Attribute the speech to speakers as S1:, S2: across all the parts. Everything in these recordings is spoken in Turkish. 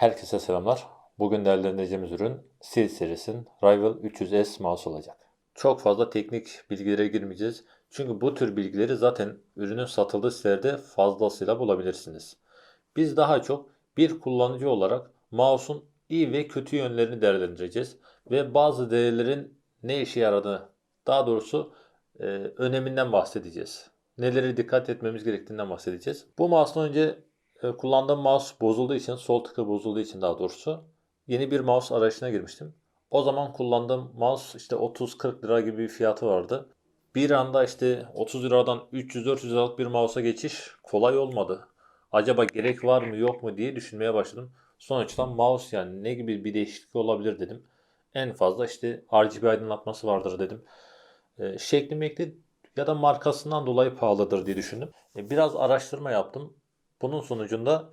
S1: Herkese selamlar. Bugün değerlendireceğimiz ürün Steel serisinin Rival 300S mouse olacak. Çok fazla teknik bilgilere girmeyeceğiz. Çünkü bu tür bilgileri zaten ürünün satıldığı sitelerde fazlasıyla bulabilirsiniz. Biz daha çok bir kullanıcı olarak mouse'un iyi ve kötü yönlerini değerlendireceğiz. Ve bazı değerlerin ne işe yaradığını, daha doğrusu e, öneminden bahsedeceğiz. Nelere dikkat etmemiz gerektiğinden bahsedeceğiz. Bu mouse'dan önce kullandığım mouse bozulduğu için, sol tıkı bozulduğu için daha doğrusu yeni bir mouse arayışına girmiştim. O zaman kullandığım mouse işte 30-40 lira gibi bir fiyatı vardı. Bir anda işte 30 liradan 300-400 liralık bir mouse'a geçiş kolay olmadı. Acaba gerek var mı yok mu diye düşünmeye başladım. Sonuçta mouse yani ne gibi bir değişiklik olabilir dedim. En fazla işte RGB aydınlatması vardır dedim. E, şekli mekli ya da markasından dolayı pahalıdır diye düşündüm. E, biraz araştırma yaptım. Bunun sonucunda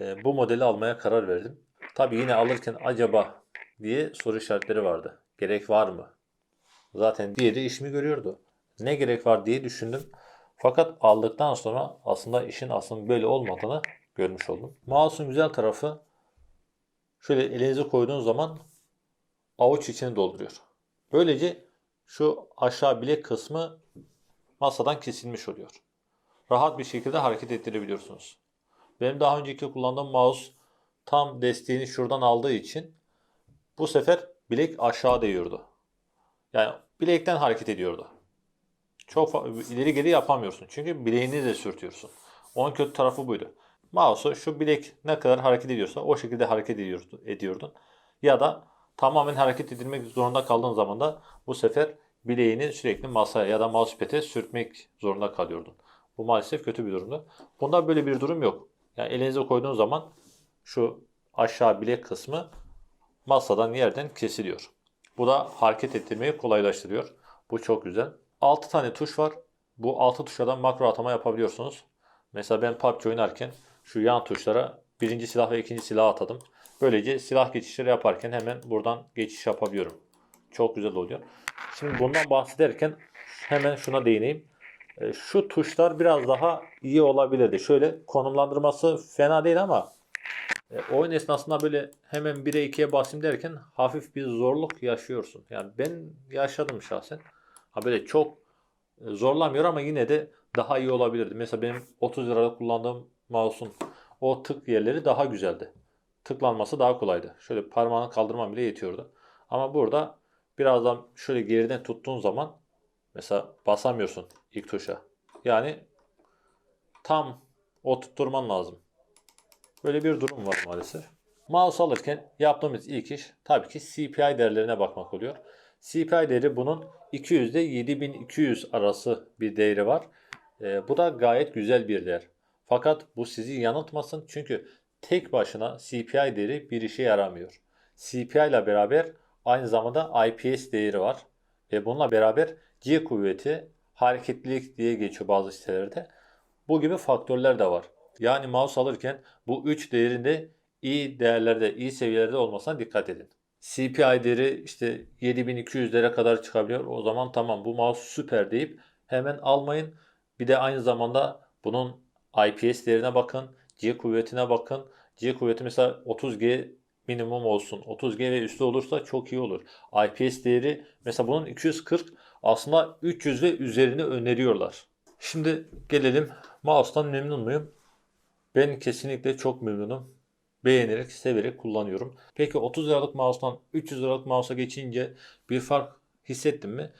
S1: e, bu modeli almaya karar verdim. Tabi yine alırken acaba diye soru işaretleri vardı. Gerek var mı? Zaten diğeri işimi görüyordu. Ne gerek var diye düşündüm. Fakat aldıktan sonra aslında işin aslında böyle olmadığını görmüş oldum. Mouse'un güzel tarafı şöyle elinizi koyduğunuz zaman avuç içini dolduruyor. Böylece şu aşağı bilek kısmı masadan kesilmiş oluyor. Rahat bir şekilde hareket ettirebiliyorsunuz. Benim daha önceki kullandığım mouse tam desteğini şuradan aldığı için bu sefer bilek aşağı değiyordu. Yani bilekten hareket ediyordu. Çok ileri geri yapamıyorsun. Çünkü bileğini de sürtüyorsun. Onun kötü tarafı buydu. Mouse'u şu bilek ne kadar hareket ediyorsa o şekilde hareket ediyordu- ediyordun. Ya da tamamen hareket edilmek zorunda kaldığın zaman da bu sefer bileğini sürekli masaya ya da mousepad'e sürtmek zorunda kalıyordun. Bu maalesef kötü bir durumdu. Bunda böyle bir durum yok. Yani elinize koyduğunuz zaman şu aşağı bilek kısmı masadan yerden kesiliyor. Bu da hareket ettirmeyi kolaylaştırıyor. Bu çok güzel. 6 tane tuş var. Bu 6 tuşlardan makro atama yapabiliyorsunuz. Mesela ben PUBG oynarken şu yan tuşlara birinci silah ve ikinci silah atadım. Böylece silah geçişleri yaparken hemen buradan geçiş yapabiliyorum. Çok güzel oluyor. Şimdi bundan bahsederken hemen şuna değineyim. E, Şu tuşlar biraz daha iyi olabilirdi. Şöyle konumlandırması fena değil ama e, oyun esnasında böyle hemen 1'e 2'ye basayım derken hafif bir zorluk yaşıyorsun. Yani ben yaşadım şahsen. Ha böyle çok e, zorlamıyor ama yine de daha iyi olabilirdi. Mesela benim 30 lirada kullandığım mouse'un o tık yerleri daha güzeldi. Tıklanması daha kolaydı. Şöyle parmağını kaldırmam bile yetiyordu. Ama burada birazdan şöyle geriden tuttuğun zaman mesela basamıyorsun ilk tuşa. Yani tam oturtturman lazım. Böyle bir durum var maalesef. Mouse alırken yaptığımız ilk iş tabii ki CPI değerlerine bakmak oluyor. CPI değeri bunun 200 ile 7200 arası bir değeri var. Ee, bu da gayet güzel bir değer. Fakat bu sizi yanıltmasın çünkü tek başına CPI değeri bir işe yaramıyor. CPI ile beraber aynı zamanda IPS değeri var. Ve bununla beraber G kuvveti, hareketlilik diye geçiyor bazı sitelerde. Bu gibi faktörler de var. Yani mouse alırken bu 3 değerinde iyi değerlerde, iyi seviyelerde olmasına dikkat edin. CPI değeri işte 7200'lere kadar çıkabiliyor. O zaman tamam bu mouse süper deyip hemen almayın. Bir de aynı zamanda bunun IPS değerine bakın. G kuvvetine bakın. G kuvveti mesela 30G minimum olsun. 30G ve üstü olursa çok iyi olur. IPS değeri mesela bunun 240 aslında 300 ve üzerini öneriyorlar. Şimdi gelelim mouse'tan memnun muyum? Ben kesinlikle çok memnunum. Beğenerek, severek kullanıyorum. Peki 30 liralık mouse'dan 300 liralık mouse'a geçince bir fark hissettim mi?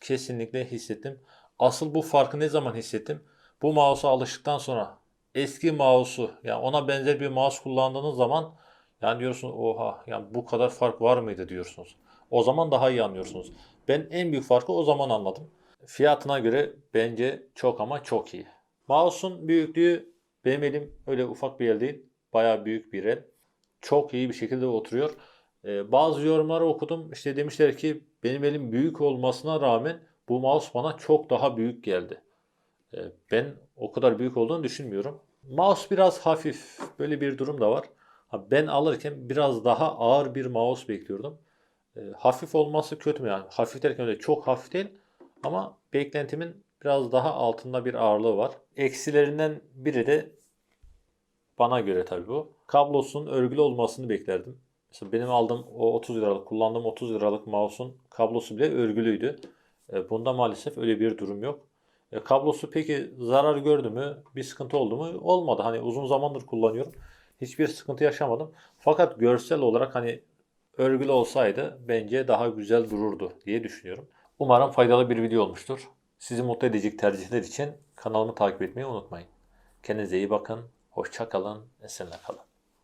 S1: Kesinlikle hissettim. Asıl bu farkı ne zaman hissettim? Bu mouse'a alıştıktan sonra eski mouse'u yani ona benzer bir mouse kullandığınız zaman yani diyorsunuz oha yani bu kadar fark var mıydı diyorsunuz. O zaman daha iyi anlıyorsunuz. Ben en büyük farkı o zaman anladım. Fiyatına göre bence çok ama çok iyi. Mouse'un büyüklüğü benim elim öyle ufak bir el değil. Bayağı büyük bir el. Çok iyi bir şekilde oturuyor. Ee, bazı yorumları okudum. İşte demişler ki benim elim büyük olmasına rağmen bu mouse bana çok daha büyük geldi. Ee, ben o kadar büyük olduğunu düşünmüyorum. Mouse biraz hafif. Böyle bir durum da var. Ben alırken biraz daha ağır bir mouse bekliyordum. Ee, hafif olması kötü mü yani? Hafif derken öyle çok hafif değil. Ama beklentimin biraz daha altında bir ağırlığı var. Eksilerinden biri de bana göre tabii bu. kablosunun örgülü olmasını beklerdim. Mesela benim aldığım o 30 liralık, kullandığım 30 liralık mouse'un kablosu bile örgülüydü. E, Bunda maalesef öyle bir durum yok. E, Kablosu peki zarar gördü mü? Bir sıkıntı oldu mu? Olmadı. Hani uzun zamandır kullanıyorum. Hiçbir sıkıntı yaşamadım. Fakat görsel olarak hani örgülü olsaydı bence daha güzel dururdu diye düşünüyorum. Umarım faydalı bir video olmuştur. Sizi mutlu edecek tercihler için kanalımı takip etmeyi unutmayın. Kendinize iyi bakın. Hoşça kalın. Esenle kalın.